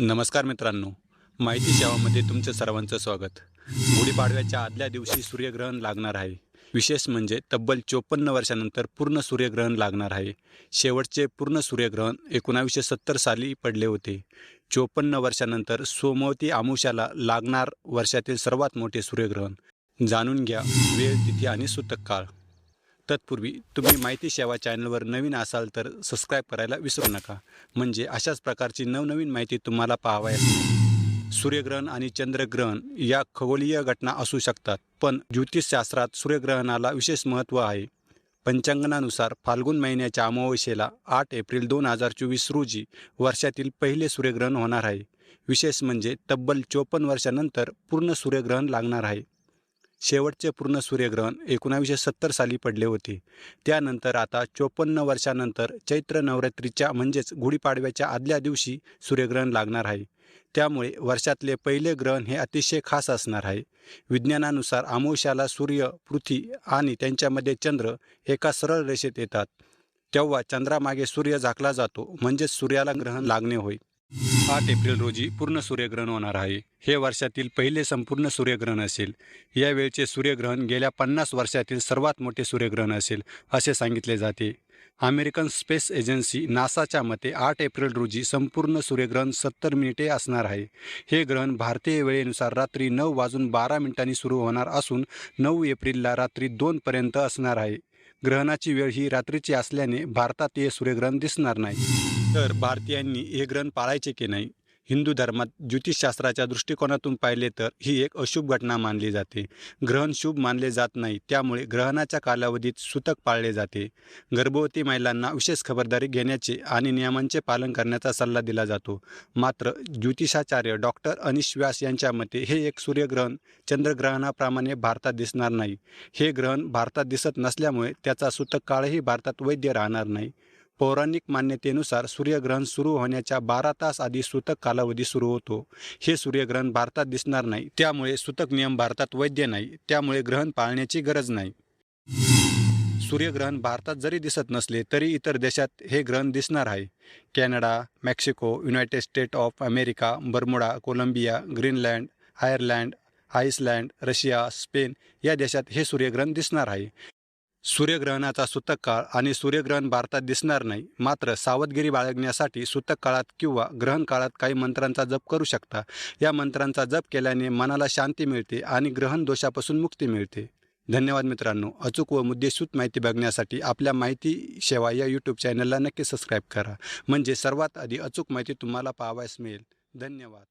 नमस्कार मित्रांनो. माहिती सेवामध्ये तुमचं सर्वांचं स्वागत. गुढीपाडव्याच्या आदल्या दिवशी सूर्यग्रहण लागणार आहे. विशेष म्हणजे तब्बल चोपन्न वर्षानंतर पूर्ण सूर्यग्रहण लागणार आहे. शेवटचे पूर्ण सूर्यग्रहण एकोणावीसशे सत्तर साली पडले होते. चोपन्न वर्षानंतर सोमवती आमुष्याला लागणार वर्षातील सर्वात मोठे सूर्यग्रहण. जाणून घ्या वेळ तिथी आणि सूतक काळ. तत्पूर्वी तुम्ही माहिती सेवा चॅनलवर नवीन असाल तर सबस्क्राईब करायला विसरू नका. म्हणजे अशाच प्रकारची नवनवीन माहिती तुम्हाला पाहावयास सूर्यग्रहण आणि चंद्रग्रहण या खगोलीय घटना असू शकतात पण ज्योतिषशास्त्रात सूर्यग्रहणाला विशेष महत्त्व आहे. पंचांगणानुसार फाल्गुन महिन्याच्या अमावस्येला आठ एप्रिल दोन हजार चोवीस रोजी वर्षातील पहिले सूर्यग्रहण होणार आहे. विशेष म्हणजे तब्बल चोपन्न वर्षानंतर पूर्ण सूर्यग्रहण लागणार आहे. शेवटचे पूर्ण सूर्यग्रहण एकोणावीसशे सत्तर साली पडले होते. त्यानंतर आता चोपन्न वर्षानंतर चैत्र नवरात्रीच्या म्हणजेच गुढीपाडव्याच्या आदल्या दिवशी सूर्यग्रहण लागणार आहे. त्यामुळे वर्षातले पहिले ग्रहण हे अतिशय खास असणार आहे. विज्ञानानुसार आमोशाला सूर्य पृथ्वी आणि त्यांच्यामध्ये चंद्र एका सरळ रेषेत येतात. तेव्हा चंद्रामागे सूर्य झाकला जातो म्हणजेच सूर्याला ग्रहण लागणे होय. आठ एप्रिल रोजी पूर्ण सूर्यग्रहण होणार आहे. हे वर्षातील पहिले संपूर्ण सूर्यग्रहण असेल. या वेळचे सूर्यग्रहण गेल्या पन्नास वर्षातील सर्वात मोठे सूर्यग्रहण असेल असे सांगितले जाते. अमेरिकन स्पेस एजन्सी नासाच्या मते आठ एप्रिल रोजी संपूर्ण सूर्यग्रहण सत्तर मिनिटे असणार आहे. हे ग्रहण भारतीय वेळेनुसार रात्री नऊ वाजून बारा मिनिटांनी सुरू होणार असून नऊ एप्रिलला रात्री दोनपर्यंत असणार आहे. ग्रहणाची वेळ ही रात्रीची असल्याने भारतात हे सूर्यग्रहण दिसणार नाही. तर भारतीयांनी हे ग्रहण पाळायचे की नाही? हिंदू धर्मात ज्योतिषशास्त्राच्या दृष्टिकोनातून पाहिले तर ही एक अशुभ घटना मानली जाते. ग्रहण शुभ मानले जात नाही त्यामुळे ग्रहणाच्या कालावधीत सूतक पाळले जाते. गर्भवती महिलांना विशेष खबरदारी घेण्याचे आणि नियमांचे पालन करण्याचा सल्ला दिला जातो. मात्र ज्योतिषाचार्य डॉक्टर अनिश व्यास यांच्या मते हे एक सूर्यग्रहण चंद्रग्रहणाप्रमाणे भारतात दिसणार नाही. हे ग्रहण भारतात दिसत नसल्यामुळे त्याचा सूतक काळही भारतात वैद्य राहणार नाही. पौराणिक मान्यतेनुसार सूर्यग्रहण सुरू होण्याच्या बारा तास आधी सूतक कालावधी सुरू होतो. हे सूर्यग्रहण भारतात दिसणार नाही त्यामुळे सूतक नियम भारतात वैद्य नाही त्यामुळे ग्रहण पाळण्याची गरज नाही. सूर्यग्रहण भारतात जरी दिसत नसले तरी इतर देशात हे ग्रहण दिसणार आहे. Canada Mexico United State of America Bermuda Colombia Greenland Ireland Iceland Russia Spain या देशात हे सूर्यग्रहण दिसणार आहे. सूर्यग्रहणाचा सूतक काळ आणि सूर्यग्रहण भारतात दिसणार नाही मात्र सावधगिरी बाळगण्यासाठी सूतक काळात किंवा ग्रहण काळात काही मंत्रांचा जप करू शकता. या मंत्रांचा जप केल्याने मनाला शांती मिळते आणि ग्रहण दोषापासून मुक्ती मिळते. धन्यवाद मित्रांनो. अचूक व मुद्देसूत माहिती बघण्यासाठी आपल्या माहिती सेवा या यूट्यूब चॅनलला नक्की सबस्क्राईब करा. म्हणजे सर्वात आधी अचूक माहिती तुम्हाला पाहावयास मिळेल. धन्यवाद.